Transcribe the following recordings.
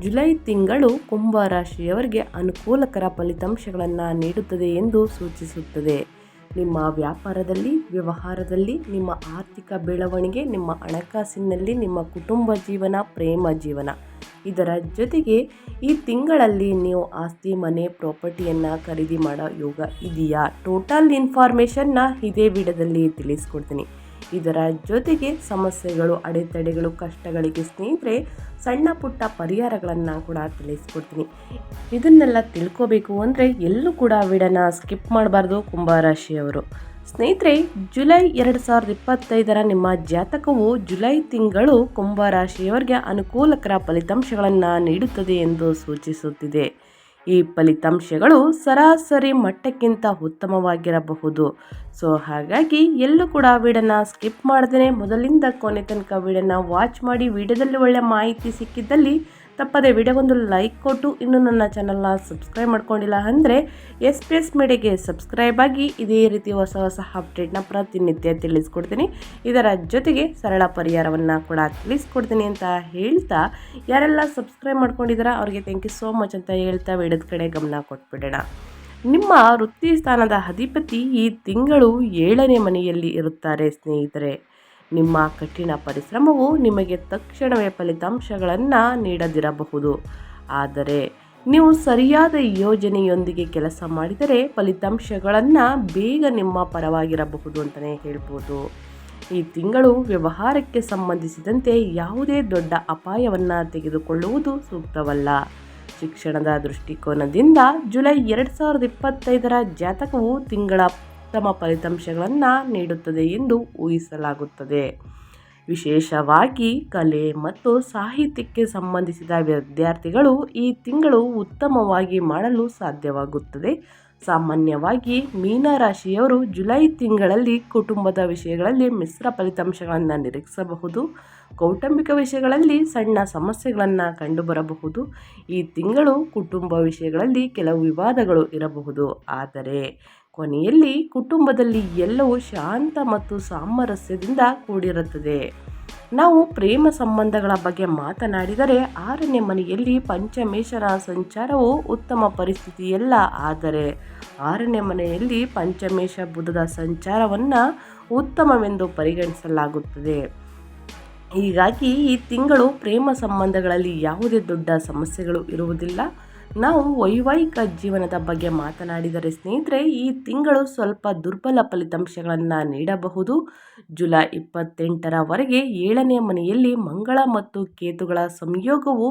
July ತಿಂಗಳು ಕುಂಭ ರಾಶಿಯವರಿಗೆ ಅನುಕೂಲಕರ ಫಲಿತಾಂಶಗಳನ್ನು ನೀಡುತ್ತದೆ ಎಂದು ಸೂಚಿಸುತ್ತದೆ. ನಿಮ್ಮ ವ್ಯಾಪಾರದಲ್ಲಿ, ವ್ಯವಹಾರದಲ್ಲಿ, ನಿಮ್ಮ ಆರ್ಥಿಕ ಬೆಳವಣಿಗೆ, ನಿಮ್ಮ ಹಣಕಾಸಿನಲ್ಲಿ, ನಿಮ್ಮ ಕುಟುಂಬ ಜೀವನ, ಪ್ರೇಮ ಜೀವನ. ಇದರ ಜೊತೆಗೆ ಈ ತಿಂಗಳಲ್ಲಿ ನೀವು ಆಸ್ತಿ, ಮನೆ, ಪ್ರಾಪರ್ಟಿಯನ್ನು ಖರೀದಿ ಮಾಡೋ ಯೋಗ ಇದೆಯಾ? ಟೋಟಲ್ ಇನ್ಫಾರ್ಮೇಷನ್ನ ಇದೇ ವಿಡದಲ್ಲಿ ತಿಳಿಸ್ಕೊಡ್ತೀನಿ. ಇದರ ಜೊತೆಗೆ ಸಮಸ್ಯೆಗಳು, ಅಡೆತಡೆಗಳು, ಕಷ್ಟಗಳಿಗೆ ಸ್ನೇಹಿತರೆ ಸಣ್ಣ ಪುಟ್ಟ ಪರಿಹಾರಗಳನ್ನು ಕೂಡ ತಿಳಿಸ್ಕೊಡ್ತೀನಿ. ಇದನ್ನೆಲ್ಲ ತಿಳ್ಕೋಬೇಕು ಅಂದರೆ ಎಲ್ಲೂ ಕೂಡ ವಿಡನ ಸ್ಕಿಪ್ ಮಾಡಬಾರ್ದು ಕುಂಭರಾಶಿಯವರು. ಸ್ನೇಹಿತರೆ, ಜುಲೈ ಎರಡು ಸಾವಿರದ ಇಪ್ಪತ್ತೈದರ ನಿಮ್ಮ ಜಾತಕವು ಜುಲೈ ತಿಂಗಳು ಕುಂಭರಾಶಿಯವರಿಗೆ ಅನುಕೂಲಕರ ಫಲಿತಾಂಶಗಳನ್ನು ನೀಡುತ್ತದೆ ಎಂದು ಸೂಚಿಸುತ್ತಿದೆ. ಈ ಫಲಿತಾಂಶಗಳು ಸರಾಸರಿ ಮಟ್ಟಕ್ಕಿಂತ ಉತ್ತಮವಾಗಿರಬಹುದು. ಸೊ ಹಾಗಾಗಿ ಎಲ್ಲೂ ಕೂಡ ವಿಡಿಯೋನ ಸ್ಕಿಪ್ ಮಾಡ್ದೇ ಮೊದಲಿಂದ ಕೊನೆ ತನಕ ವಾಚ್ ಮಾಡಿ, ವಿಡಿಯೋದಲ್ಲಿ ಒಳ್ಳೆ ಮಾಹಿತಿ ಸಿಕ್ಕಿದ್ದಲ್ಲಿ ತಪ್ಪದೆ ವಿಡಿಯೋಗೊಂದು ಲೈಕ್ ಕೊಟ್ಟು ಇನ್ನೂ ನನ್ನ ಚಾನಲ್ನ ಸಬ್ಸ್ಕ್ರೈಬ್ ಮಾಡ್ಕೊಂಡಿಲ್ಲ ಅಂದರೆ ಎಸ್ ಪಿ ಎಸ್ ಮೀಡಿಯಾಗೆ ಸಬ್ಸ್ಕ್ರೈಬ್ ಆಗಿ ಇದೇ ರೀತಿ ಹೊಸ ಹೊಸ ಅಪ್ಡೇಟ್ನ ಪ್ರತಿನಿತ್ಯ ತಿಳಿಸ್ಕೊಡ್ತೀನಿ. ಇದರ ಜೊತೆಗೆ ಸರಳ ಪರಿಹಾರವನ್ನು ಕೂಡ ತಿಳಿಸ್ಕೊಡ್ತೀನಿ ಅಂತ ಹೇಳ್ತಾ ಯಾರೆಲ್ಲ ಸಬ್ಸ್ಕ್ರೈಬ್ ಮಾಡ್ಕೊಂಡಿದ್ದೀರಾ ಅವ್ರಿಗೆ ಥ್ಯಾಂಕ್ ಯು ಸೋ ಮಚ್ ಅಂತ ಹೇಳ್ತಾ ವಿಡಿಯೋದ ಕಡೆ ಗಮನ ಕೊಟ್ಬಿಡೋಣ. ನಿಮ್ಮ ವೃತ್ತಿ ಸ್ಥಾನದ ಅಧಿಪತಿ ಈ ತಿಂಗಳು ಏಳನೇ ಮನೆಯಲ್ಲಿ ಇರುತ್ತಾರೆ ಸ್ನೇಹಿತರೆ. ನಿಮ್ಮ ಕಠಿಣ ಪರಿಶ್ರಮವು ನಿಮಗೆ ತಕ್ಷಣವೇ ಫಲಿತಾಂಶಗಳನ್ನು ನೀಡದಿರಬಹುದು. ಆದರೆ ನೀವು ಸರಿಯಾದ ಯೋಜನೆಯೊಂದಿಗೆ ಕೆಲಸ ಮಾಡಿದರೆ ಫಲಿತಾಂಶಗಳನ್ನು ಬೇಗ ನಿಮ್ಮ ಪರವಾಗಿರಬಹುದು ಅಂತಲೇ ಹೇಳ್ಬೋದು. ಈ ತಿಂಗಳು ವ್ಯವಹಾರಕ್ಕೆ ಸಂಬಂಧಿಸಿದಂತೆ ಯಾವುದೇ ದೊಡ್ಡ ಅಪಾಯವನ್ನು ತೆಗೆದುಕೊಳ್ಳುವುದು ಸೂಕ್ತವಲ್ಲ. ಶಿಕ್ಷಣದ ದೃಷ್ಟಿಕೋನದಿಂದ ಜುಲೈ ಎರಡು ಸಾವಿರದ ಇಪ್ಪತ್ತೈದರ ಜಾತಕವು ತಿಂಗಳ ಉತ್ತಮ ಫಲಿತಾಂಶಗಳನ್ನು ನೀಡುತ್ತದೆ ಎಂದು ಊಹಿಸಲಾಗುತ್ತದೆ. ವಿಶೇಷವಾಗಿ ಕಲೆ ಮತ್ತು ಸಾಹಿತ್ಯಕ್ಕೆ ಸಂಬಂಧಿಸಿದ ವಿದ್ಯಾರ್ಥಿಗಳು ಈ ತಿಂಗಳು ಉತ್ತಮವಾಗಿ ಮಾಡಲು ಸಾಧ್ಯವಾಗುತ್ತದೆ. ಸಾಮಾನ್ಯವಾಗಿ ಮೀನರಾಶಿಯವರು ಜುಲೈ ತಿಂಗಳಲ್ಲಿ ಕುಟುಂಬದ ವಿಷಯಗಳಲ್ಲಿ ಮಿಶ್ರ ಫಲಿತಾಂಶಗಳನ್ನು ನಿರೀಕ್ಷಿಸಬಹುದು. ಕೌಟುಂಬಿಕ ವಿಷಯಗಳಲ್ಲಿ ಸಣ್ಣ ಸಮಸ್ಯೆಗಳನ್ನು ಕಂಡುಬರಬಹುದು. ಈ ತಿಂಗಳು ಕುಟುಂಬ ವಿಷಯಗಳಲ್ಲಿ ಕೆಲವು ವಿವಾದಗಳು ಇರಬಹುದು. ಆದರೆ ಕೊನೆಯಲ್ಲಿ ಕುಟುಂಬದಲ್ಲಿ ಎಲ್ಲವೂ ಶಾಂತ ಮತ್ತು ಸಾಮರಸ್ಯದಿಂದ ಕೂಡಿರುತ್ತದೆ. ನಾವು ಪ್ರೇಮ ಸಂಬಂಧಗಳ ಬಗ್ಗೆ ಮಾತನಾಡಿದರೆ ಆರನೇ ಮನೆಯಲ್ಲಿ ಪಂಚಮೇಷರ ಸಂಚಾರವು ಉತ್ತಮ ಪರಿಸ್ಥಿತಿಯಲ್ಲ ಆದರೆ ಆರನೇ ಮನೆಯಲ್ಲಿ ಪಂಚಮೇಶ ಬುಧದ ಸಂಚಾರವನ್ನು ಉತ್ತಮವೆಂದು ಪರಿಗಣಿಸಲಾಗುತ್ತದೆ. ಹೀಗಾಗಿ ಈ ತಿಂಗಳು ಪ್ರೇಮ ಸಂಬಂಧಗಳಲ್ಲಿ ಯಾವುದೇ ದೊಡ್ಡ ಸಮಸ್ಯೆಗಳು ಇರುವುದಿಲ್ಲ. ನಾವು ವೈವಾಹಿಕ ಜೀವನದ ಬಗ್ಗೆ ಮಾತನಾಡಿದರೆ ಸ್ನೇಹಿತರೆ, ಈ ತಿಂಗಳು ಸ್ವಲ್ಪ ದುರ್ಬಲ ಫಲಿತಾಂಶಗಳನ್ನು ನೀಡಬಹುದು. ಜುಲೈ ಇಪ್ಪತ್ತೆಂಟರವರೆಗೆ ಏಳನೇ ಮನೆಯಲ್ಲಿ ಮಂಗಳ ಮತ್ತು ಕೇತುಗಳ ಸಂಯೋಗವು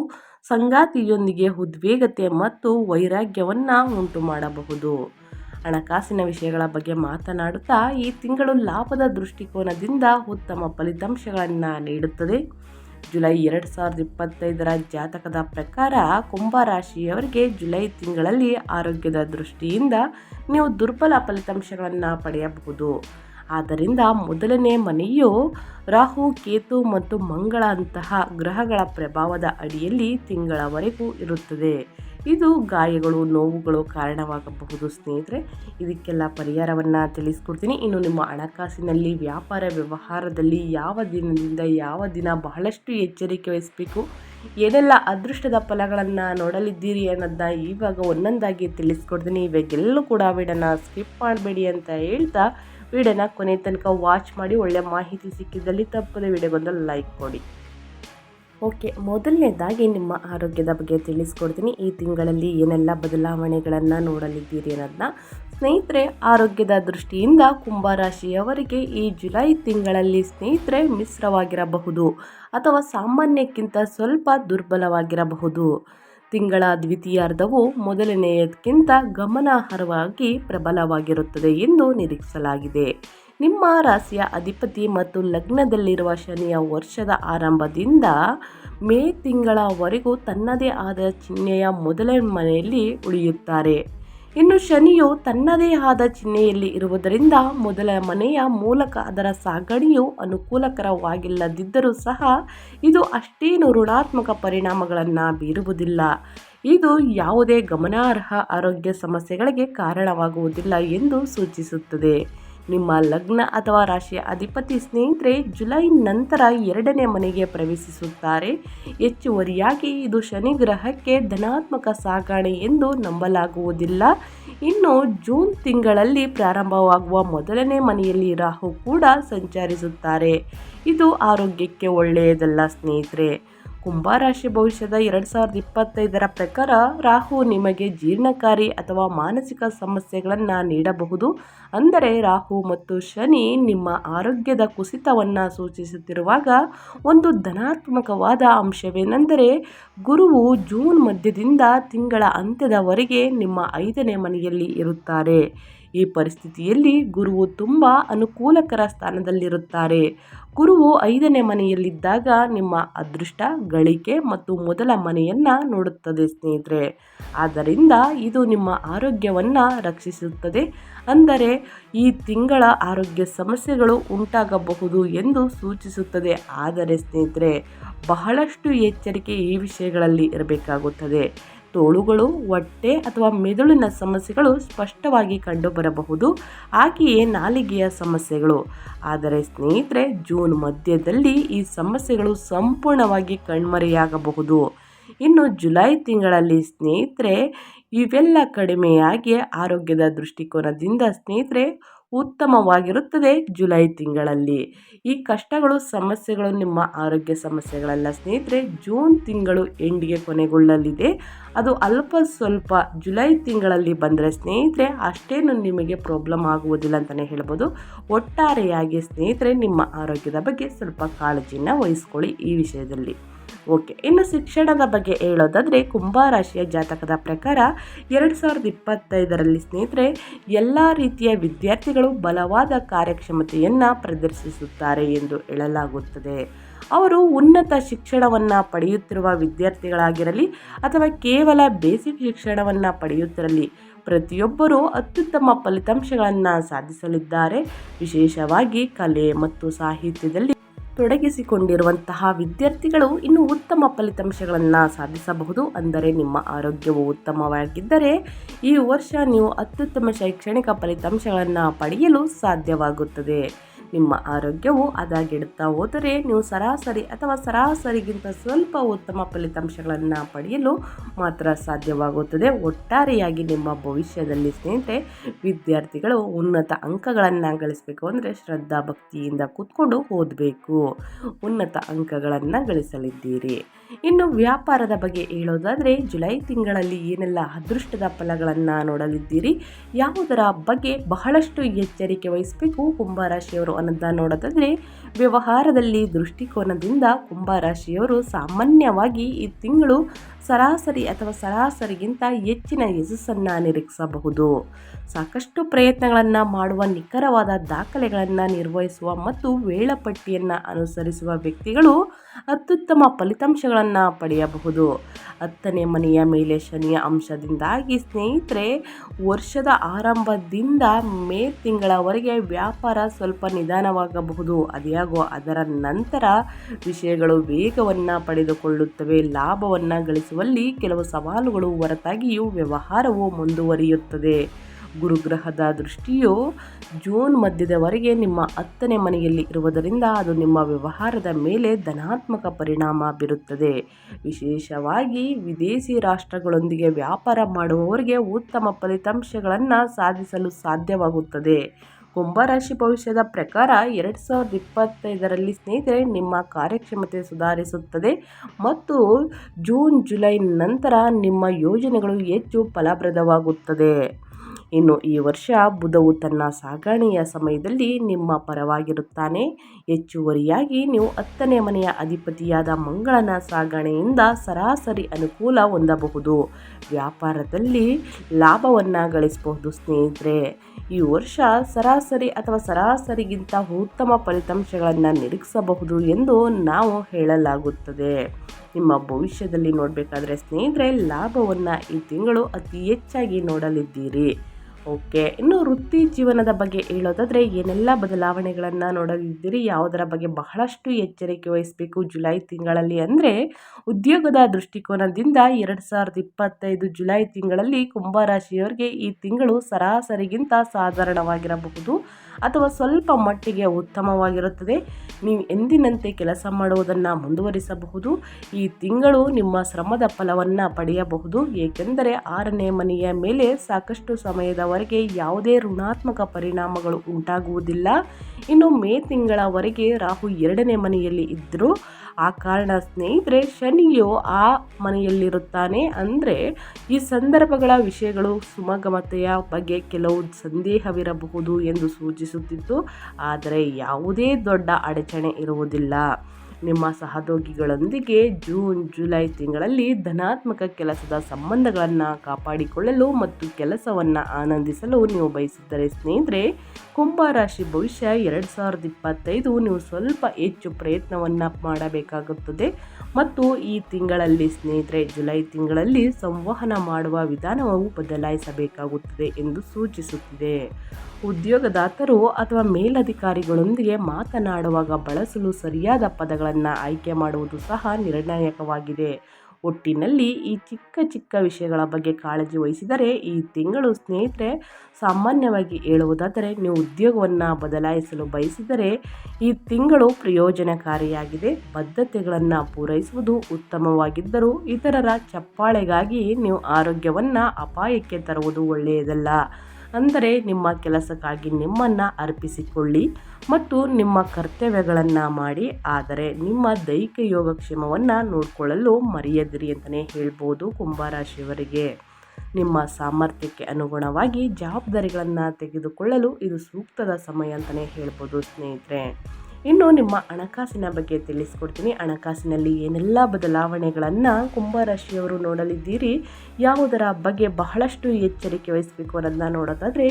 ಸಂಗಾತಿಯೊಂದಿಗೆ ಉದ್ವೇಗತೆ ಮತ್ತು ವೈರಾಗ್ಯವನ್ನು ಉಂಟು ಮಾಡಬಹುದು ಹಣಕಾಸಿನ ವಿಷಯಗಳ ಬಗ್ಗೆ ಮಾತನಾಡುತ್ತಾ, ಈ ತಿಂಗಳು ಲಾಭದ ದೃಷ್ಟಿಕೋನದಿಂದ ಉತ್ತಮ ಫಲಿತಾಂಶಗಳನ್ನು ನೀಡುತ್ತದೆ. ಜುಲೈ ಎರಡು ಸಾವಿರದ ಇಪ್ಪತ್ತೈದರ ಜಾತಕದ ಪ್ರಕಾರ ಕುಂಭರಾಶಿಯವರಿಗೆ ಜುಲೈ ತಿಂಗಳಲ್ಲಿ ಆರೋಗ್ಯದ ದೃಷ್ಟಿಯಿಂದ ನೀವು ದುರ್ಬಲ ಫಲಿತಾಂಶಗಳನ್ನು ಪಡೆಯಬಹುದು. ಆದ್ದರಿಂದ ಮೊದಲನೇ ಮನೆಯು ರಾಹು, ಕೇತು ಮತ್ತು ಮಂಗಳ ಅಂತಹ ಗ್ರಹಗಳ ಪ್ರಭಾವದ ಅಡಿಯಲ್ಲಿ ತಿಂಗಳವರೆಗೂ ಇರುತ್ತದೆ. ಇದು ಗಾಯಗಳು, ನೋವುಗಳು ಕಾರಣವಾಗಬಹುದು ಸ್ನೇಹಿತರೆ. ಇದಕ್ಕೆಲ್ಲ ಪರಿಹಾರವನ್ನು ತಿಳಿಸ್ಕೊಡ್ತೀನಿ. ಇನ್ನು ನಿಮ್ಮ ಹಣಕಾಸಿನಲ್ಲಿ, ವ್ಯಾಪಾರ ವ್ಯವಹಾರದಲ್ಲಿ ಯಾವ ದಿನದಿಂದ ಯಾವ ದಿನ ಬಹಳಷ್ಟು ಎಚ್ಚರಿಕೆ ವಹಿಸಬೇಕು? ಏನೆಲ್ಲ ಅದೃಷ್ಟದ ಫಲಗಳನ್ನು ನೋಡಲಿದ್ದೀರಿ ಅನ್ನೋದನ್ನ ಇವಾಗ ಒಂದೊಂದಾಗಿ ತಿಳಿಸ್ಕೊಡ್ತೀನಿ. ಇವಾಗೆಲ್ಲೂ ಕೂಡ ವಿಡನ್ನ ಸ್ಕಿಪ್ ಮಾಡಬೇಡಿ ಅಂತ ಹೇಳ್ತಾ ವೀಡಿಯೋನ ಕೊನೆ ತನಕ ವಾಚ್ ಮಾಡಿ ಒಳ್ಳೆಯ ಮಾಹಿತಿ ಸಿಕ್ಕಿದ್ದಲ್ಲಿ ತಪ್ಪದೆ ವಿಡಿಯೋಗೊಂದು ಲೈಕ್ ಕೊಡಿ. ಓಕೆ, ಮೊದಲನೇದಾಗಿ ನಿಮ್ಮ ಆರೋಗ್ಯದ ಬಗ್ಗೆ ತಿಳಿಸ್ಕೊಡ್ತೀನಿ. ಈ ತಿಂಗಳಲ್ಲಿ ಏನೆಲ್ಲ ಬದಲಾವಣೆಗಳನ್ನು ನೋಡಲಿದ್ದೀರಿ ಅನ್ನೋದನ್ನ ಸ್ನೇಹಿತರೆ, ಆರೋಗ್ಯದ ದೃಷ್ಟಿಯಿಂದ ಕುಂಭರಾಶಿಯವರಿಗೆ ಈ ಜುಲೈ ತಿಂಗಳಲ್ಲಿ ಸ್ನೇಹಿತರೆ ಮಿಶ್ರವಾಗಿರಬಹುದು ಅಥವಾ ಸಾಮಾನ್ಯಕ್ಕಿಂತ ಸ್ವಲ್ಪ ದುರ್ಬಲವಾಗಿರಬಹುದು. ತಿಂಗಳ ದ್ವಿತೀಯಾರ್ಧವು ಮೊದಲನೆಯದಕ್ಕಿಂತ ಗಮನಾರ್ಹವಾಗಿ ಪ್ರಬಲವಾಗಿರುತ್ತದೆ ಎಂದು ನಿರೀಕ್ಷಿಸಲಾಗಿದೆ. ನಿಮ್ಮ ರಾಶಿಯ ಅಧಿಪತಿ ಮತ್ತು ಲಗ್ನದಲ್ಲಿರುವ ಶನಿಯ ವರ್ಷದ ಆರಂಭದಿಂದ ಮೇ ತಿಂಗಳವರೆಗೂ ತನ್ನದೇ ಆದ ಚಿಹ್ನೆಯ ಮೊದಲ ಮನೆಯಲ್ಲಿ ಉಳಿಯುತ್ತಾರೆ. ಇನ್ನು ಶನಿಯು ತನ್ನದೇ ಆದ ಚಿಹ್ನೆಯಲ್ಲಿ ಇರುವುದರಿಂದ ಮೊದಲ ಮನೆಯ ಮೂಲಕ ಅದರ ಸಾಗಣೆಯು ಅನುಕೂಲಕರವಾಗಿಲ್ಲದಿದ್ದರೂ ಸಹ ಇದು ಅಷ್ಟೇನು ಋಣಾತ್ಮಕ ಪರಿಣಾಮಗಳನ್ನು ಬೀರುವುದಿಲ್ಲ. ಇದು ಯಾವುದೇ ಗಮನಾರ್ಹ ಆರೋಗ್ಯ ಸಮಸ್ಯೆಗಳಿಗೆ ಕಾರಣವಾಗುವುದಿಲ್ಲ ಎಂದು ಸೂಚಿಸುತ್ತದೆ. ನಿಮ್ಮ ಲಗ್ನ ಅಥವಾ ರಾಶಿಯ ಅಧಿಪತಿ ಸ್ನೇಹಿತರೆ, ಜುಲೈ ನಂತರ ಎರಡನೇ ಮನೆಗೆ ಪ್ರವೇಶಿಸುತ್ತಾರೆ. ಹೆಚ್ಚುವರಿಯಾಗಿ ಇದು ಶನಿ ಗ್ರಹಕ್ಕೆ ಧನಾತ್ಮಕ ಸಾಗಣೆ ಎಂದು ನಂಬಲಾಗುವುದಿಲ್ಲ. ಇನ್ನು ಜೂನ್ ತಿಂಗಳಲ್ಲಿ ಪ್ರಾರಂಭವಾಗುವ ಮೊದಲನೇ ಮನೆಯಲ್ಲಿ ರಾಹು ಕೂಡ ಸಂಚರಿಸುತ್ತಾರೆ. ಇದು ಆರೋಗ್ಯಕ್ಕೆ ಒಳ್ಳೆಯದಲ್ಲ ಸ್ನೇಹಿತರೆ. ಕುಂಭರಾಶಿ ಭವಿಷ್ಯದ ಎರಡು ಸಾವಿರದ ಇಪ್ಪತ್ತೈದರ ಪ್ರಕಾರ ರಾಹು ನಿಮಗೆ ಜೀರ್ಣಕಾರಿ ಅಥವಾ ಮಾನಸಿಕ ಸಮಸ್ಯೆಗಳನ್ನು ನೀಡಬಹುದು. ಅಂದರೆ ರಾಹು ಮತ್ತು ಶನಿ ನಿಮ್ಮ ಆರೋಗ್ಯದ ಕುಸಿತವನ್ನು ಸೂಚಿಸುತ್ತಿರುವಾಗ ಒಂದು ಧನಾತ್ಮಕವಾದ ಅಂಶವೇನೆಂದರೆ ಗುರುವು ಜೂನ್ ಮಧ್ಯದಿಂದ ತಿಂಗಳ ಅಂತ್ಯದವರೆಗೆ ನಿಮ್ಮ ಐದನೇ ಮನೆಯಲ್ಲಿ ಇರುತ್ತಾರೆ. ಈ ಪರಿಸ್ಥಿತಿಯಲ್ಲಿ ಗುರುವು ತುಂಬ ಅನುಕೂಲಕರ ಸ್ಥಾನದಲ್ಲಿರುತ್ತಾರೆ. ಗುರುವು ಐದನೇ ಮನೆಯಲ್ಲಿದ್ದಾಗ ನಿಮ್ಮ ಅದೃಷ್ಟ, ಗಳಿಕೆ ಮತ್ತು ಮೊದಲ ಮನೆಯನ್ನು ನೋಡುತ್ತದೆ ಸ್ನೇಹಿತರೆ. ಆದ್ದರಿಂದ ಇದು ನಿಮ್ಮ ಆರೋಗ್ಯವನ್ನು ರಕ್ಷಿಸುತ್ತದೆ. ಅಂದರೆ ಈ ತಿಂಗಳ ಆರೋಗ್ಯ ಸಮಸ್ಯೆಗಳು ಉಂಟಾಗಬಹುದು ಎಂದು ಸೂಚಿಸುತ್ತದೆ. ಆದರೆ ಸ್ನೇಹಿತರೆ, ಬಹಳಷ್ಟು ಎಚ್ಚರಿಕೆ ಈ ವಿಷಯಗಳಲ್ಲಿ ಇರಬೇಕಾಗುತ್ತದೆ. ತೋಳುಗಳು, ಹೊಟ್ಟೆ ಅಥವಾ ಮೆದುಳಿನ ಸಮಸ್ಯೆಗಳು ಸ್ಪಷ್ಟವಾಗಿ ಕಂಡುಬರಬಹುದು. ಹಾಗೆಯೇ ನಾಲಿಗೆಯ ಸಮಸ್ಯೆಗಳು. ಆದರೆ ಸ್ನೇಹಿತರೆ, ಜೂನ್ ಮಧ್ಯದಲ್ಲಿ ಈ ಸಮಸ್ಯೆಗಳು ಸಂಪೂರ್ಣವಾಗಿ ಕಣ್ಮರೆಯಾಗಬಹುದು. ಇನ್ನು ಜುಲೈ ತಿಂಗಳಲ್ಲಿ ಸ್ನೇಹಿತರೆ, ಇವೆಲ್ಲ ಕಡಿಮೆಯಾಗಿ ಆರೋಗ್ಯದ ದೃಷ್ಟಿಕೋನದಿಂದ ಸ್ನೇಹಿತರೆ ಉತ್ತಮವಾಗಿರುತ್ತದೆ ಜುಲೈ ತಿಂಗಳಲ್ಲಿ. ಈ ಕಷ್ಟಗಳು, ಸಮಸ್ಯೆಗಳು ನಿಮ್ಮ ಆರೋಗ್ಯ ಸಮಸ್ಯೆಗಳಲ್ಲ ಸ್ನೇಹಿತರೆ, ಜೂನ್ ತಿಂಗಳು ಎಂಡಿಗೆ ಕೊನೆಗೊಳ್ಳಲಿದೆ. ಅದು ಅಲ್ಪ ಸ್ವಲ್ಪ ಜುಲೈ ತಿಂಗಳಲ್ಲಿ ಬಂದರೆ ಸ್ನೇಹಿತರೆ, ಅಷ್ಟೇನು ನಿಮಗೆ ಪ್ರಾಬ್ಲಮ್ ಆಗುವುದಿಲ್ಲ ಅಂತಲೇ ಹೇಳ್ಬೋದು. ಒಟ್ಟಾರೆಯಾಗಿ ಸ್ನೇಹಿತರೆ, ನಿಮ್ಮ ಆರೋಗ್ಯದ ಬಗ್ಗೆ ಸ್ವಲ್ಪ ಕಾಳಜಿಯನ್ನು ವಹಿಸ್ಕೊಳ್ಳಿ ಈ ವಿಷಯದಲ್ಲಿ. ಓಕೆ. ಇನ್ನು ಶಿಕ್ಷಣದ ಬಗ್ಗೆ ಹೇಳೋದಾದರೆ ಕುಂಭರಾಶಿಯ ಜಾತಕದ ಪ್ರಕಾರ ಎರಡು ಸಾವಿರದ ಇಪ್ಪತ್ತೈದರಲ್ಲಿ ಸ್ನೇಹಿತರೆ, ಎಲ್ಲ ರೀತಿಯ ವಿದ್ಯಾರ್ಥಿಗಳು ಬಲವಾದ ಕಾರ್ಯಕ್ಷಮತೆಯನ್ನು ಪ್ರದರ್ಶಿಸುತ್ತಾರೆ ಎಂದು ಹೇಳಲಾಗುತ್ತದೆ. ಅವರು ಉನ್ನತ ಶಿಕ್ಷಣವನ್ನು ಪಡೆಯುತ್ತಿರುವ ವಿದ್ಯಾರ್ಥಿಗಳಾಗಿರಲಿ ಅಥವಾ ಕೇವಲ ಬೇಸಿಕ್ ಶಿಕ್ಷಣವನ್ನು ಪಡೆಯುತ್ತಿರಲಿ, ಪ್ರತಿಯೊಬ್ಬರೂ ಅತ್ಯುತ್ತಮ ಫಲಿತಾಂಶಗಳನ್ನು ಸಾಧಿಸಲಿದ್ದಾರೆ. ವಿಶೇಷವಾಗಿ ಕಲೆ ಮತ್ತು ಸಾಹಿತ್ಯದಲ್ಲಿ ತೊಡಗಿಸಿಕೊಂಡಿರುವಂತಹ ವಿದ್ಯಾರ್ಥಿಗಳು ಇನ್ನು ಉತ್ತಮ ಫಲಿತಾಂಶಗಳನ್ನು ಸಾಧಿಸಬಹುದು ಅಂದರೆ ನಿಮ್ಮ ಆರೋಗ್ಯವು ಉತ್ತಮವಾಗಿದ್ದರೆ ಈ ವರ್ಷ ನೀವು ಅತ್ಯುತ್ತಮ ಶೈಕ್ಷಣಿಕ ಫಲಿತಾಂಶಗಳನ್ನು ಪಡೆಯಲು ಸಾಧ್ಯವಾಗುತ್ತದೆ. ನಿಮ್ಮ ಆರೋಗ್ಯವು ಅದಾಗಿಡುತ್ತಾ ಹೋದರೆ ನೀವು ಸರಾಸರಿ ಅಥವಾ ಸರಾಸರಿಗಿಂತ ಸ್ವಲ್ಪ ಉತ್ತಮ ಫಲಿತಾಂಶಗಳನ್ನು ಪಡೆಯಲು ಮಾತ್ರ ಸಾಧ್ಯವಾಗುತ್ತದೆ. ಒಟ್ಟಾರೆಯಾಗಿ ನಿಮ್ಮ ಭವಿಷ್ಯದಲ್ಲಿ ಸ್ನೇಹಿತರೆ, ವಿದ್ಯಾರ್ಥಿಗಳು ಉನ್ನತ ಅಂಕಗಳನ್ನು ಗಳಿಸಬೇಕು ಅಂದರೆ ಶ್ರದ್ಧಾ ಭಕ್ತಿಯಿಂದ ಕೂತ್ಕೊಂಡು ಓದಬೇಕು. ಉನ್ನತ ಅಂಕಗಳನ್ನು ಗಳಿಸಲಿದ್ದೀರಿ. ಇನ್ನು ವ್ಯಾಪಾರದ ಬಗ್ಗೆ ಹೇಳೋದಾದರೆ, ಜುಲೈ ತಿಂಗಳಲ್ಲಿ ಏನೆಲ್ಲ ಅದೃಷ್ಟದ ಫಲಗಳನ್ನು ನೋಡಲಿದ್ದೀರಿ, ಯಾವುದರ ಬಗ್ಗೆ ಬಹಳಷ್ಟು ಎಚ್ಚರಿಕೆ ವಹಿಸಬೇಕು ಕುಂಭರಾಶಿಯವರು ಅನ್ನೋದನ್ನ ನೋಡೋದಾದರೆ, ವ್ಯವಹಾರದಲ್ಲಿ ದೃಷ್ಟಿಕೋನದಿಂದ ಕುಂಭರಾಶಿಯವರು ಸಾಮಾನ್ಯವಾಗಿ ಈ ತಿಂಗಳು ಸರಾಸರಿ ಅಥವಾ ಸರಾಸರಿಗಿಂತ ಹೆಚ್ಚಿನ ಯಶಸ್ಸನ್ನು ನಿರೀಕ್ಷಿಸಬಹುದು. ಸಾಕಷ್ಟು ಪ್ರಯತ್ನಗಳನ್ನು ಮಾಡುವ ನಿಖರವಾದ ದಾಖಲೆಗಳನ್ನು ನಿರ್ವಹಿಸುವ ಮತ್ತು ವೇಳಾಪಟ್ಟಿಯನ್ನು ಅನುಸರಿಸುವ ವ್ಯಕ್ತಿಗಳು ಅತ್ಯುತ್ತಮ ಫಲಿತಾಂಶಗಳನ್ನು ಪಡೆಯಬಹುದು. ಹತ್ತನೇ ಮನೆಯ ಮೇಲೆ ಶನಿಯ ಅಂಶದಿಂದಾಗಿ ಸ್ನೇಹಿತರೆ, ವರ್ಷದ ಆರಂಭದಿಂದ ಮೇ ತಿಂಗಳವರೆಗೆ ವ್ಯಾಪಾರ ಸ್ವಲ್ಪ ನಿಧಾನವಾಗಬಹುದು. ಅದಾಗೋ ಅದರ ನಂತರ ವಿಷಯಗಳು ವೇಗವನ್ನು ಪಡೆದುಕೊಳ್ಳುತ್ತವೆ. ಲಾಭವನ್ನು ಗಳಿಸುವಲ್ಲಿ ಕೆಲವು ಸವಾಲುಗಳು ಹೊರತಾಗಿಯೂ ವ್ಯವಹಾರವು ಮುಂದುವರಿಯುತ್ತದೆ. ಗುರುಗ್ರಹದ ದೃಷ್ಟಿಯು ಜೂನ್ ಮಧ್ಯದವರೆಗೆ ನಿಮ್ಮ ಹತ್ತನೇ ಮನೆಯಲ್ಲಿ ಇರುವುದರಿಂದ ಅದು ನಿಮ್ಮ ವ್ಯವಹಾರದ ಮೇಲೆ ಧನಾತ್ಮಕ ಪರಿಣಾಮ ಬೀರುತ್ತದೆ. ವಿಶೇಷವಾಗಿ ವಿದೇಶಿ ರಾಷ್ಟ್ರಗಳೊಂದಿಗೆ ವ್ಯಾಪಾರ ಮಾಡುವವರಿಗೆ ಉತ್ತಮ ಫಲಿತಾಂಶಗಳನ್ನು ಸಾಧಿಸಲು ಸಾಧ್ಯವಾಗುತ್ತದೆ. ಕುಂಭರಾಶಿ ಭವಿಷ್ಯದ ಪ್ರಕಾರ ಎರಡು ಸಾವಿರದ ಇಪ್ಪತ್ತೈದರಲ್ಲಿ ಸ್ನೇಹಿತರೆ, ನಿಮ್ಮ ಕಾರ್ಯಕ್ಷಮತೆ ಸುಧಾರಿಸುತ್ತದೆ ಮತ್ತು ಜೂನ್ ಜುಲೈ ನಂತರ ನಿಮ್ಮ ಯೋಜನೆಗಳು ಹೆಚ್ಚು ಫಲಪ್ರದವಾಗುತ್ತದೆ. ಇನ್ನು ಈ ವರ್ಷ ಬುಧವು ತನ್ನ ಸಾಗಣೆಯ ಸಮಯದಲ್ಲಿ ನಿಮ್ಮ ಪರವಾಗಿರುತ್ತಾನೆ. ಹೆಚ್ಚುವರಿಯಾಗಿ ನೀವು ಹತ್ತನೇ ಮನೆಯ ಅಧಿಪತಿಯಾದ ಮಂಗಳನ ಸಾಗಣೆಯಿಂದ ಸರಾಸರಿ ಅನುಕೂಲ ಹೊಂದಬಹುದು. ವ್ಯಾಪಾರದಲ್ಲಿ ಲಾಭವನ್ನು ಗಳಿಸಬಹುದು ಸ್ನೇಹಿತರೆ. ಈ ವರ್ಷ ಸರಾಸರಿ ಅಥವಾ ಸರಾಸರಿಗಿಂತ ಉತ್ತಮ ಫಲಿತಾಂಶಗಳನ್ನು ನಿರೀಕ್ಷಿಸಬಹುದು ಎಂದು ನಾವು ಹೇಳಲಾಗುತ್ತದೆ. ನಿಮ್ಮ ಭವಿಷ್ಯದಲ್ಲಿ ನೋಡಬೇಕಾದ್ರೆ ಸ್ನೇಹಿತರೆ, ಲಾಭವನ್ನು ಈ ತಿಂಗಳು ಅತಿ ಹೆಚ್ಚಾಗಿ ನೋಡಲಿದ್ದೀರಿ. ಓಕೆ, ಇನ್ನು ವೃತ್ತಿ ಜೀವನದ ಬಗ್ಗೆ ಹೇಳೋದಾದರೆ ಏನೆಲ್ಲ ಬದಲಾವಣೆಗಳನ್ನು ನೋಡಲಿದ್ದೀರಿ ಯಾವುದರ ಬಗ್ಗೆ ಬಹಳಷ್ಟು ಎಚ್ಚರಿಕೆ ವಹಿಸಬೇಕು ಜುಲೈ ತಿಂಗಳಲ್ಲಿ ಅಂದರೆ ಉದ್ಯೋಗದ ದೃಷ್ಟಿಕೋನದಿಂದ ಎರಡು ಸಾವಿರದ ಇಪ್ಪತ್ತೈದು ಜುಲೈ ತಿಂಗಳಲ್ಲಿ ಕುಂಭರಾಶಿಯವರಿಗೆ ಈ ತಿಂಗಳು ಸರಾಸರಿಗಿಂತ ಸಾಧಾರಣವಾಗಿರಬಹುದು ಅಥವಾ ಸ್ವಲ್ಪ ಮಟ್ಟಿಗೆ ಉತ್ತಮವಾಗಿರುತ್ತದೆ. ನೀವು ಎಂದಿನಂತೆ ಕೆಲಸ ಮಾಡುವುದನ್ನು ಮುಂದುವರಿಸಬಹುದು. ಈ ತಿಂಗಳು ನಿಮ್ಮ ಶ್ರಮದ ಫಲವನ್ನು ಪಡೆಯಬಹುದು. ಏಕೆಂದರೆ ಆರನೇ ಮನೆಯ ಮೇಲೆ ಸಾಕಷ್ಟು ಸಮಯದವರೆಗೆ ಯಾವುದೇ ಋಣಾತ್ಮಕ ಪರಿಣಾಮಗಳು ಉಂಟಾಗುವುದಿಲ್ಲ. ಇನ್ನು ಮೇ ತಿಂಗಳವರೆಗೆ ರಾಹು ಎರಡನೇ ಮನೆಯಲ್ಲಿ ಇದ್ದರೂ ಆ ಕಾರಣ ಸ್ನೇಹಿತರೆ, ಶನಿಯು ಆ ಮನೆಯಲ್ಲಿರುತ್ತಾನೆ ಅಂದರೆ ಈ ಸಂದರ್ಭಗಳ ವಿಷಯಗಳು ಸುಮಗಮತೆಯ ಬಗ್ಗೆ ಕೆಲವು ಸಂದೇಹವಿರಬಹುದು ಎಂದು ಸೂಚಿಸುತ್ತಿತ್ತು. ಆದರೆ ಯಾವುದೇ ದೊಡ್ಡ ಅಡಚಣೆ ಇರುವುದಿಲ್ಲ. ನಿಮ್ಮ ಸಹೋದ್ಯೋಗಿಗಳೊಂದಿಗೆ ಜೂನ್, ಜುಲೈ ತಿಂಗಳಲ್ಲಿ ಧನಾತ್ಮಕ ಕೆಲಸದ ಸಂಬಂಧಗಳನ್ನು ಕಾಪಾಡಿಕೊಳ್ಳಲು ಮತ್ತು ಕೆಲಸವನ್ನು ಆನಂದಿಸಲು ನೀವು ಬಯಸಿದ್ದರೆ ಸ್ನೇಹಿತರೆ ಕುಂಭರಾಶಿ ಭವಿಷ್ಯ ಎರಡು ಸಾವಿರದ ಇಪ್ಪತ್ತೈದು ನೀವು ಸ್ವಲ್ಪ ಹೆಚ್ಚು ಪ್ರಯತ್ನವನ್ನು ಮಾಡಬೇಕಾಗುತ್ತದೆ. ಮತ್ತು ಈ ತಿಂಗಳಲ್ಲಿ ಸ್ನೇಹಿತರೆ, ಜುಲೈ ತಿಂಗಳಲ್ಲಿ ಸಂವಹನ ಮಾಡುವ ವಿಧಾನವು ಬದಲಾಯಿಸಬೇಕಾಗುತ್ತದೆ ಎಂದು ಸೂಚಿಸುತ್ತಿದೆ. ಉದ್ಯೋಗದಾತರು ಅಥವಾ ಮೇಲಧಿಕಾರಿಗಳೊಂದಿಗೆ ಮಾತನಾಡುವಾಗ ಬಳಸಲು ಸರಿಯಾದ ಪದಗಳನ್ನು ಆಯ್ಕೆ ಮಾಡುವುದು ಸಹ ನಿರ್ಣಾಯಕವಾಗಿದೆ. ಒಟ್ಟಿನಲ್ಲಿ ಈ ಚಿಕ್ಕ ಚಿಕ್ಕ ವಿಷಯಗಳ ಬಗ್ಗೆ ಕಾಳಜಿ ವಹಿಸಿದರೆ ಈ ತಿಂಗಳು ಸ್ನೇಹಿತರೆ, ಸಾಮಾನ್ಯವಾಗಿ ಹೇಳುವುದಾದರೆ ನೀವು ಉದ್ಯೋಗವನ್ನು ಬದಲಾಯಿಸಲು ಬಯಸಿದರೆ ಈ ತಿಂಗಳು ಪ್ರಯೋಜನಕಾರಿಯಾಗಿದೆ. ಬದ್ಧತೆಗಳನ್ನು ಪೂರೈಸುವುದು ಉತ್ತಮವಾಗಿದ್ದರೂ ಇತರರ ಚಪ್ಪಾಳೆಗಾಗಿ ನೀವು ಆರೋಗ್ಯವನ್ನು ಅಪಾಯಕ್ಕೆ ತರುವುದು ಒಳ್ಳೆಯದಲ್ಲ. ಅಂದರೆ ನಿಮ್ಮ ಕೆಲಸಕ್ಕಾಗಿ ನಿಮ್ಮನ್ನು ಅರ್ಪಿಸಿಕೊಳ್ಳಿ ಮತ್ತು ನಿಮ್ಮ ಕರ್ತವ್ಯಗಳನ್ನು ಮಾಡಿ, ಆದರೆ ನಿಮ್ಮ ದೈಹಿಕ ಯೋಗಕ್ಷೇಮವನ್ನು ನೋಡಿಕೊಳ್ಳಲು ಮರೆಯದಿರಿ ಅಂತಲೇ ಹೇಳ್ಬೋದು ಕುಂಭರಾಶಿಯವರಿಗೆ. ನಿಮ್ಮ ಸಾಮರ್ಥ್ಯಕ್ಕೆ ಅನುಗುಣವಾಗಿ ಜವಾಬ್ದಾರಿಗಳನ್ನು ತೆಗೆದುಕೊಳ್ಳಲು ಇದು ಸೂಕ್ತದ ಸಮಯ ಅಂತಲೇ ಹೇಳ್ಬೋದು ಸ್ನೇಹಿತರೆ. ಇನ್ನು ನಿಮ್ಮ ಹಣಕಾಸಿನ ಬಗ್ಗೆ ತಿಳಿಸ್ಕೊಡ್ತೀನಿ. ಹಣಕಾಸಿನಲ್ಲಿ ಏನೆಲ್ಲ ಬದಲಾವಣೆಗಳನ್ನು ಕುಂಭರಾಶಿಯವರು ನೋಡಲಿದ್ದೀರಿ, ಯಾವುದರ ಬಗ್ಗೆ ಬಹಳಷ್ಟು ಎಚ್ಚರಿಕೆ ವಹಿಸಬೇಕು ಅನ್ನೋದನ್ನ ನೋಡೋದಾದರೆ,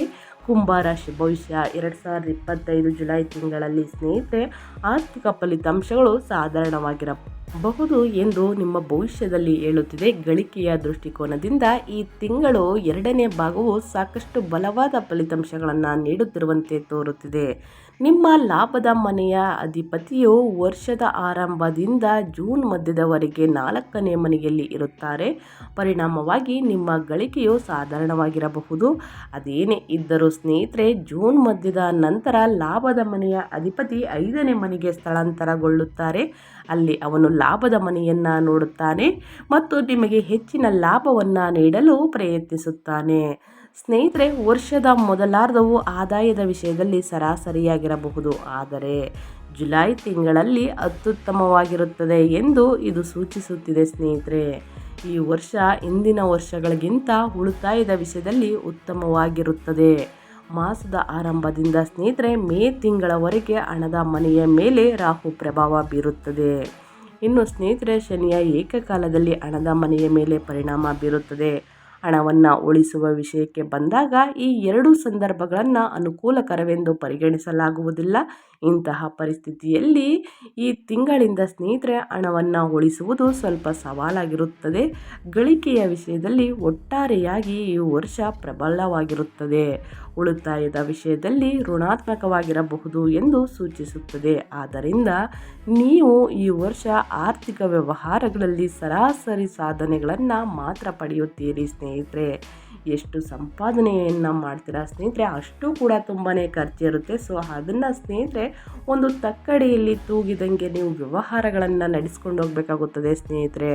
ಕುಂಭರಾಶಿ ಭವಿಷ್ಯ ಎರಡು ಸಾವಿರದ ಇಪ್ಪತ್ತೈದು ಜುಲೈ ತಿಂಗಳಲ್ಲಿ ಸ್ನೇಹಿತರೆ, ಆರ್ಥಿಕ ಫಲಿತಾಂಶಗಳು ಸಾಧಾರಣವಾಗಿರಬಹುದು ಎಂದು ನಿಮ್ಮ ಭವಿಷ್ಯದಲ್ಲಿ ಹೇಳುತ್ತಿದೆ. ಗಳಿಕೆಯ ದೃಷ್ಟಿಕೋನದಿಂದ ಈ ತಿಂಗಳು ಎರಡನೇ ಭಾಗವು ಸಾಕಷ್ಟು ಬಲವಾದ ಫಲಿತಾಂಶಗಳನ್ನು ನೀಡುತ್ತಿರುವಂತೆ ತೋರುತ್ತಿದೆ. ನಿಮ್ಮ ಲಾಭದ ಮನೆಯ ಅಧಿಪತಿಯು ವರ್ಷದ ಆರಂಭದಿಂದ ಜೂನ್ ಮಧ್ಯದವರೆಗೆ ನಾಲ್ಕನೇ ಮನೆಯಲ್ಲಿ ಇರುತ್ತಾರೆ. ಪರಿಣಾಮವಾಗಿ ನಿಮ್ಮ ಗಳಿಕೆಯು ಸಾಧಾರಣವಾಗಿರಬಹುದು. ಅದೇನೇ ಇದ್ದರೂ ಸ್ನೇಹಿತರೆ, ಜೂನ್ ಮಧ್ಯದ ನಂತರ ಲಾಭದ ಮನೆಯ ಅಧಿಪತಿ ಐದನೇ ಮನೆಗೆ ಸ್ಥಳಾಂತರಗೊಳ್ಳುತ್ತಾರೆ. ಅಲ್ಲಿ ಅವನು ಲಾಭದ ಮನೆಯನ್ನು ನೋಡುತ್ತಾನೆ ಮತ್ತು ನಿಮಗೆ ಹೆಚ್ಚಿನ ಲಾಭವನ್ನು ನೀಡಲು ಪ್ರಯತ್ನಿಸುತ್ತಾನೆ. ಸ್ನೇಹಿತರೆ, ವರ್ಷದ ಮೊದಲಾರ್ಧವು ಆದಾಯದ ವಿಷಯದಲ್ಲಿ ಸರಾಸರಿಯಾಗಿರಬಹುದು. ಆದರೆ ಜುಲೈ ತಿಂಗಳಲ್ಲಿ ಅತ್ಯುತ್ತಮವಾಗಿರುತ್ತದೆ ಎಂದು ಇದು ಸೂಚಿಸುತ್ತಿದೆ ಸ್ನೇಹಿತರೆ. ಈ ವರ್ಷ ಹಿಂದಿನ ವರ್ಷಗಳಿಗಿಂತ ಉಳಿತಾಯದ ವಿಷಯದಲ್ಲಿ ಉತ್ತಮವಾಗಿರುತ್ತದೆ. ಮಾಸದ ಆರಂಭದಿಂದ ಸ್ನೇಹಿತರೆ, ಮೇ ತಿಂಗಳವರೆಗೆ ಹಣದ ಮನೆಯ ಮೇಲೆ ರಾಹು ಪ್ರಭಾವ ಬೀರುತ್ತದೆ. ಇನ್ನು ಸ್ನೇಹಿತರೆ, ಶನಿಯ ಏಕಕಾಲದಲ್ಲಿ ಹಣದ ಮನೆಯ ಮೇಲೆ ಪರಿಣಾಮ ಬೀರುತ್ತದೆ. ಹಣವನ್ನು ಉಳಿಸುವ ವಿಷಯಕ್ಕೆ ಬಂದಾಗ ಈ ಎರಡೂ ಸಂದರ್ಭಗಳನ್ನು ಅನುಕೂಲಕರವೆಂದು ಪರಿಗಣಿಸಲಾಗುವುದಿಲ್ಲ. ಇಂತಹ ಪರಿಸ್ಥಿತಿಯಲ್ಲಿ ಈ ತಿಂಗಳಿಂದ ಸ್ನೇಹಿತರೆ ಹಣವನ್ನು ಉಳಿಸುವುದು ಸ್ವಲ್ಪ ಸವಾಲಾಗಿರುತ್ತದೆ. ಗಳಿಕೆಯ ವಿಷಯದಲ್ಲಿ ಒಟ್ಟಾರೆಯಾಗಿ ಈ ವರ್ಷ ಪ್ರಬಲವಾಗಿರುತ್ತದೆ. ಉಳಿತಾಯದ ವಿಷಯದಲ್ಲಿ ಋಣಾತ್ಮಕವಾಗಿರಬಹುದು ಎಂದು ಸೂಚಿಸುತ್ತದೆ. ಆದ್ದರಿಂದ ನೀವು ಈ ವರ್ಷ ಆರ್ಥಿಕ ವ್ಯವಹಾರಗಳಲ್ಲಿ ಸರಾಸರಿ ಸಾಧನೆಗಳನ್ನು ಮಾತ್ರ ಪಡೆಯುತ್ತೀರಿ ಸ್ನೇಹಿತರೆ. ಎಷ್ಟು ಸಂಪಾದನೆಯನ್ನು ಮಾಡ್ತೀರಾ ಸ್ನೇಹಿತರೆ, ಅಷ್ಟು ಕೂಡ ತುಂಬಾ ಖರ್ಚಿರುತ್ತೆ ಸೊ ಅದನ್ನು ಸ್ನೇಹಿತರೆ, ಒಂದು ತಕ್ಕಡಿಯಲ್ಲಿ ತೂಗಿದಂಗೆ ನೀವು ವ್ಯವಹಾರಗಳನ್ನು ನಡೆಸ್ಕೊಂಡು ಹೋಗಬೇಕಾಗುತ್ತದೆ ಸ್ನೇಹಿತರೆ.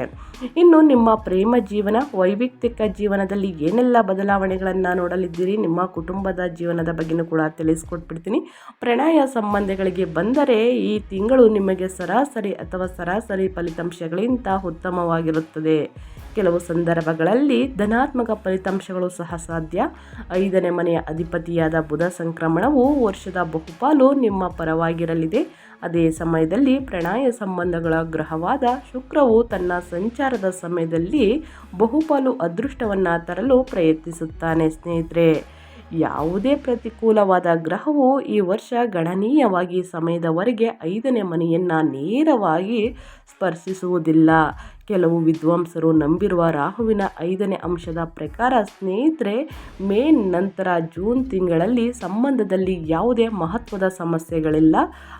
ಇನ್ನು ನಿಮ್ಮ ಪ್ರೇಮ ಜೀವನ, ವೈಯಕ್ತಿಕ ಜೀವನದಲ್ಲಿ ಏನೆಲ್ಲ ಬದಲಾವಣೆಗಳನ್ನು ನೋಡಲಿದ್ದೀರಿ, ನಿಮ್ಮ ಕುಟುಂಬದ ಜೀವನದ ಬಗ್ಗೆಯೂ ಕೂಡ ತಿಳಿಸ್ಕೊಟ್ಬಿಡ್ತೀನಿ. ಪ್ರಣಯ ಸಂಬಂಧಗಳಿಗೆ ಬಂದರೆ, ಈ ತಿಂಗಳು ನಿಮಗೆ ಸರಾಸರಿ ಅಥವಾ ಸರಾಸರಿ ಫಲಿತಾಂಶಗಳಿಗಿಂತ ಉತ್ತಮವಾಗಿರುತ್ತದೆ. ಕೆಲವು ಸಂದರ್ಭಗಳಲ್ಲಿ ಧನಾತ್ಮಕ ಫಲಿತಾಂಶಗಳು ಸಹ ಸಾಧ್ಯ. ಐದನೇ ಮನೆಯ ಅಧಿಪತಿಯಾದ ಬುಧ ಸಂಕ್ರಮಣವು ವರ್ಷದ ಬಹುಪಾಲು ನಿಮ್ಮ ಪರವಾಗಿರಲಿದೆ. ಅದೇ ಸಮಯದಲ್ಲಿ ಪ್ರಣಯ ಸಂಬಂಧಗಳ ಗ್ರಹವಾದ ಶುಕ್ರವು ತನ್ನ ಸಂಚಾರದ ಸಮಯದಲ್ಲಿ ಬಹುಪಾಲು ಅದೃಷ್ಟವನ್ನು ತರಲು ಪ್ರಯತ್ನಿಸುತ್ತಾನೆ ಸ್ನೇಹಿತರೆ. ಯಾವುದೇ ಪ್ರತಿಕೂಲವಾದ ಗ್ರಹವು ಈ ವರ್ಷ ಗಣನೀಯವಾಗಿ ಸಮಯದವರೆಗೆ ಐದನೇ ಮನೆಯನ್ನು ನೇರವಾಗಿ ಸ್ಪರ್ಶಿಸುವುದಿಲ್ಲ. ಕೆಲವು ವಿದ್ವಾಂಸರು ನಂಬಿರುವ ರಾಹುವಿನ ಐದನೇ ಅಂಶದ ಪ್ರಕಾರ ಸ್ನೇಹಿತರೆ, ಮೇ ನಂತರ ಜೂನ್ ತಿಂಗಳಲ್ಲಿ ಸಂಬಂಧದಲ್ಲಿ ಯಾವುದೇ ಮಹತ್ವದ ಸಮಸ್ಯೆಗಳಿಲ್ಲ.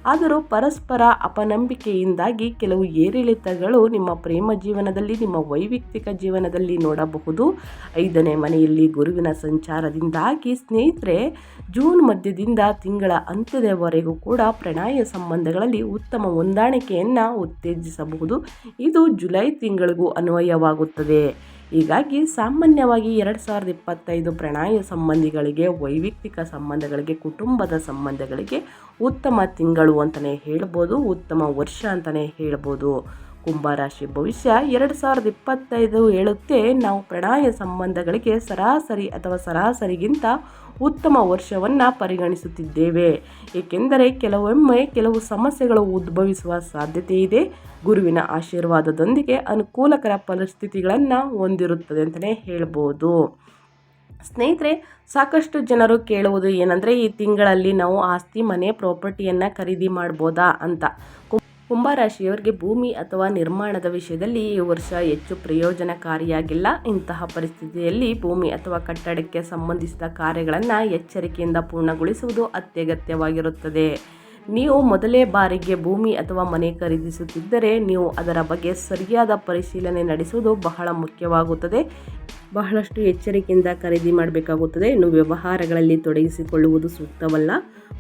ಆದರೂ ಪರಸ್ಪರ ಅಪನಂಬಿಕೆಯಿಂದಾಗಿ ಕೆಲವು ಏರಿಳಿತಗಳು ನಿಮ್ಮ ಪ್ರೇಮ ಜೀವನದಲ್ಲಿ, ನಿಮ್ಮ ವೈಯಕ್ತಿಕ ಜೀವನದಲ್ಲಿ ನೋಡಬಹುದು. ಐದನೇ ಮನೆಯಲ್ಲಿ ಗುರುವಿನ ಸಂಚಾರದಿಂದಾಗಿ ಸ್ನೇಹಿತರೆ, ಜೂನ್ ಮಧ್ಯದಿಂದ ತಿಂಗಳ ಅಂತ್ಯದವರೆಗೂ ಕೂಡ ಪ್ರಣಯ ಸಂಬಂಧಗಳಲ್ಲಿ ಉತ್ತಮ ಹೊಂದಾಣಿಕೆಯನ್ನು ಉತ್ತೇಜಿಸಬಹುದು. ಇದು ಜುಲೈ ತಿಂಗಳಿಗೂ ಅನ್ವಯವಾಗುತ್ತದೆ. ಹೀಗಾಗಿ ಸಾಮಾನ್ಯವಾಗಿ ಎರಡು ಸಾವಿರದ ಇಪ್ಪತ್ತೈದು ಪ್ರಣಾಯ ಸಂಬಂಧಿಗಳಿಗೆ, ವೈಯಕ್ತಿಕ ಸಂಬಂಧಗಳಿಗೆ, ಕುಟುಂಬದ ಸಂಬಂಧಗಳಿಗೆ ಉತ್ತಮ ತಿಂಗಳು ಅಂತಲೇ ಹೇಳ್ಬೋದು, ಉತ್ತಮ ವರ್ಷ ಅಂತಲೇ ಹೇಳ್ಬೋದು. ಕುಂಭರಾಶಿ ಭವಿಷ್ಯ ಎರಡು ಸಾವಿರದ ಇಪ್ಪತ್ತೈದು ಹೇಳುತ್ತೆ, ನಾವು ಪ್ರಣಾಯ ಸಂಬಂಧಗಳಿಗೆ ಸರಾಸರಿ ಅಥವಾ ಸರಾಸರಿಗಿಂತ ಉತ್ತಮ ವರ್ಷವನ್ನು ಪರಿಗಣಿಸುತ್ತಿದ್ದೇವೆ. ಏಕೆಂದರೆ ಕೆಲವೊಮ್ಮೆ ಕೆಲವು ಸಮಸ್ಯೆಗಳು ಉದ್ಭವಿಸುವ ಸಾಧ್ಯತೆ ಇದೆ. ಗುರುವಿನ ಆಶೀರ್ವಾದದೊಂದಿಗೆ ಅನುಕೂಲಕರ ಪರಿಸ್ಥಿತಿಗಳನ್ನು ಹೊಂದಿರುತ್ತದೆ ಅಂತಲೇ ಹೇಳ್ಬೋದು. ಸ್ನೇಹಿತರೆ, ಸಾಕಷ್ಟು ಜನರು ಕೇಳುವುದು ಏನಂದರೆ, ಈ ತಿಂಗಳಲ್ಲಿ ನಾವು ಆಸ್ತಿ, ಮನೆ ಪ್ರಾಪರ್ಟಿಯನ್ನು ಖರೀದಿ ಮಾಡ್ಬೋದಾ ಅಂತ. ಕುಂಭರಾಶಿಯವರಿಗೆ ಭೂಮಿ ಅಥವಾ ನಿರ್ಮಾಣದ ವಿಷಯದಲ್ಲಿ ಈ ವರ್ಷ ಹೆಚ್ಚು ಪ್ರಯೋಜನಕಾರಿಯಾಗಿಲ್ಲ. ಇಂತಹ ಪರಿಸ್ಥಿತಿಯಲ್ಲಿ ಭೂಮಿ ಅಥವಾ ಕಟ್ಟಡಕ್ಕೆ ಸಂಬಂಧಿಸಿದ ಕಾರ್ಯಗಳನ್ನು ಎಚ್ಚರಿಕೆಯಿಂದ ಪೂರ್ಣಗೊಳಿಸುವುದು ಅತ್ಯಗತ್ಯವಾಗಿರುತ್ತದೆ. ನೀವು ಮೊದಲೇ ಬಾರಿಗೆ ಭೂಮಿ ಅಥವಾ ಮನೆ ಖರೀದಿಸುತ್ತಿದ್ದರೆ ನೀವು ಅದರ ಬಗ್ಗೆ ಸರಿಯಾದ ಪರಿಶೀಲನೆ ನಡೆಸುವುದು ಬಹಳ ಮುಖ್ಯವಾಗುತ್ತದೆ. ಬಹಳಷ್ಟು ಎಚ್ಚರಿಕೆಯಿಂದ ಖರೀದಿ ಮಾಡಬೇಕಾಗುತ್ತದೆ. ಇನ್ನು ವ್ಯವಹಾರಗಳಲ್ಲಿ ತೊಡಗಿಸಿಕೊಳ್ಳುವುದು ಸೂಕ್ತವಲ್ಲ.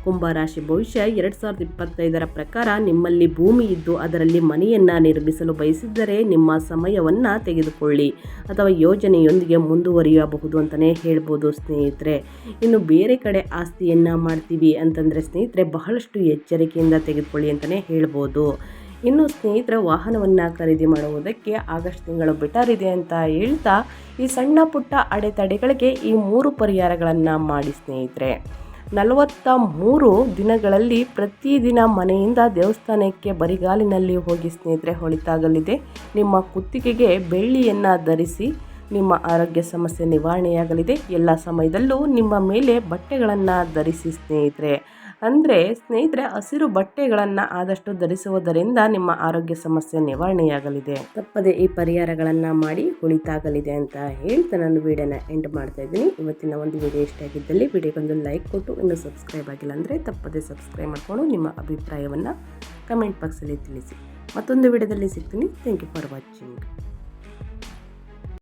ಕುಂಭರಾಶಿ ಭವಿಷ್ಯ ಎರಡು ಸಾವಿರದ ಇಪ್ಪತ್ತೈದರ ಪ್ರಕಾರ ನಿಮ್ಮಲ್ಲಿ ಭೂಮಿ ಇದ್ದು ಅದರಲ್ಲಿ ಮನೆಯನ್ನು ನಿರ್ಮಿಸಲು ಬಯಸಿದ್ದರೆ ನಿಮ್ಮ ಸಮಯವನ್ನು ತೆಗೆದುಕೊಳ್ಳಿ ಅಥವಾ ಯೋಜನೆಯೊಂದಿಗೆ ಮುಂದುವರಿಯಬಹುದು ಅಂತಲೇ ಹೇಳ್ಬೋದು ಸ್ನೇಹಿತರೆ. ಇನ್ನು ಬೇರೆ ಕಡೆ ಆಸ್ತಿಯನ್ನು ಮಾಡ್ತೀವಿ ಅಂತಂದರೆ ಸ್ನೇಹಿತರೆ ಬಹಳಷ್ಟು ಎಚ್ಚರಿಕೆಯಿಂದ ತೆಗೆದುಕೊಳ್ಳಿ ಅಂತಲೇ ಹೇಳ್ಬೋದು. ಇನ್ನು ಸ್ನೇಹಿತರ ವಾಹನವನ್ನು ಖರೀದಿ ಮಾಡುವುದಕ್ಕೆ ಆಗಸ್ಟ್ ತಿಂಗಳು ಬೆಟರ್ ಇದೆ ಅಂತ ಹೇಳ್ತಾ ಈ ಸಣ್ಣ ಪುಟ್ಟ ಅಡೆತಡೆಗಳಿಗೆ ಈ ಮೂರು ಪರಿಹಾರಗಳನ್ನು ಮಾಡಿ ಸ್ನೇಹಿತರೆ. ನಲವತ್ತ ಮೂರು ದಿನಗಳಲ್ಲಿ ಪ್ರತಿದಿನ ಮನೆಯಿಂದ ದೇವಸ್ಥಾನಕ್ಕೆ ಬರಿಗಾಲಿನಲ್ಲಿ ಹೋಗಿ ಸ್ನೇಹಿತರೆ ಹೊಳಿತಾಗಲಿದೆ. ನಿಮ್ಮ ಕುತ್ತಿಗೆಗೆ ಬೆಳ್ಳಿಯನ್ನು ಧರಿಸಿ ನಿಮ್ಮ ಆರೋಗ್ಯ ಸಮಸ್ಯೆ ನಿವಾರಣೆಯಾಗಲಿದೆ. ಎಲ್ಲ ಸಮಯದಲ್ಲೂ ನಿಮ್ಮ ಮೇಲೆ ಬಟ್ಟೆಗಳನ್ನು ಧರಿಸಿ ಸ್ನೇಹಿತರೆ. ಅಂದರೆ ಸ್ನೇಹಿತರೆ, ಹಸಿರು ಬಟ್ಟೆಗಳನ್ನು ಆದಷ್ಟು ಧರಿಸುವುದರಿಂದ ನಿಮ್ಮ ಆರೋಗ್ಯ ಸಮಸ್ಯೆ ನಿವಾರಣೆಯಾಗಲಿದೆ. ತಪ್ಪದೆ ಈ ಪರಿಹಾರಗಳನ್ನು ಮಾಡಿ ಉಳಿತಾಗಲಿದೆ ಅಂತ ಹೇಳ್ತಾ ನಾನು ವಿಡಿಯೋನ ಎಂಡ್ ಮಾಡ್ತಾ ಇದ್ದೀನಿ. ಇವತ್ತಿನ ಒಂದು ವಿಡಿಯೋ ಇಷ್ಟ ಆಗಿದ್ದಲ್ಲಿ ವಿಡಿಯೋಗೊಂದು ಲೈಕ್ ಕೊಟ್ಟು, ಇನ್ನು ಸಬ್ಸ್ಕ್ರೈಬ್ ಆಗಿಲ್ಲ ಅಂದರೆ ತಪ್ಪದೆ ಸಬ್ಸ್ಕ್ರೈಬ್ ಮಾಡಿಕೊಂಡು ನಿಮ್ಮ ಅಭಿಪ್ರಾಯವನ್ನು ಕಮೆಂಟ್ ಬಾಕ್ಸಲ್ಲಿ ತಿಳಿಸಿ. ಮತ್ತೊಂದು ವಿಡಿಯೋದಲ್ಲಿ ಸಿಗ್ತೀನಿ. Thank you for watching